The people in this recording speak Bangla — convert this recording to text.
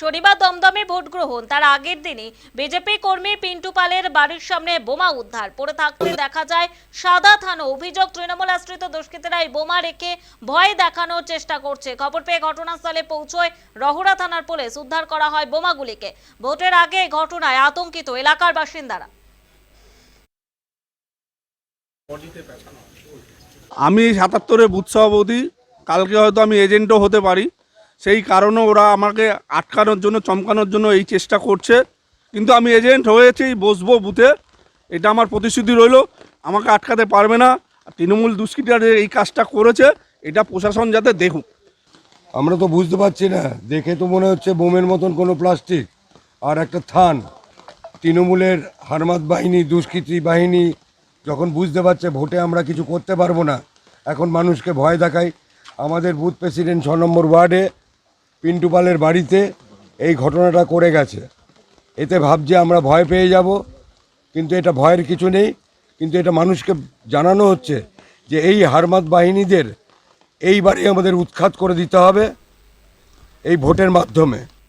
শনিবার দমদমে ভোট গ্রহণ। তার আগের দিনই বিজেপি কর্মী পিন্টু পালের বাড়ির সামনে বোমা উদ্ধার। পড়ে থাকতে দেখা যায়, সাদা থানো অভিযোগ তৃণমূল আশ্রিত দুষ্কৃতীরা এই বোমা রেখে ভয় দেখানোর চেষ্টা করছে। খবর পেয়ে ঘটনাস্থলে পৌঁছয় রহুরা থানার পুলিশ। উদ্ধার করা হয় বোমাগুলিকে। ভোটের আগে ঘটনায় আতঙ্কিত এলাকার বাসিন্দারা। আমি সাতাত্তরে বুথ সভাপতি। কালকে হয়তো আমি এজেন্টও হতে পারি। সেই কারণে ওরা আমাকে আটকানোর জন্য, চমকানোর জন্য এই চেষ্টা করছে। কিন্তু আমি এজেন্ট হয়েছি, বসবো বুথে। এটা আমার প্রতিশ্রুতি রইল। আমাকে আটকাতে পারবে না। তৃণমূল দুষ্কৃতীরা এই কাজটা করেছে। এটা প্রশাসন যাতে দেখুক। আমরা তো বুঝতে পারছি না। দেখে তো মনে হচ্ছে বোমের মতন কোনো প্লাস্টিক। আর একটা থান। তৃণমূলের হারমাত বাহিনী, দুষ্কৃতী বাহিনী যখন বুঝতে পারছে ভোটে আমরা কিছু করতে পারব না, এখন মানুষকে ভয় দেখায় আমাদের বুথ প্রেসিডেন্ট ছ নম্বর ওয়ার্ডে পিন্টু পালের বাড়িতে এই ঘটনাটা করে গেছে। এতে ভাবছি আমরা ভয় পেয়ে যাব, কিন্তু এটা ভয়ের কিছু নেই। কিন্তু এটা মানুষকে জানানো হচ্ছে যে এই হারমাত বাহিনীদের এইবারে আমাদের উৎখাত করে দিতে হবে এই ভোটের মাধ্যমে।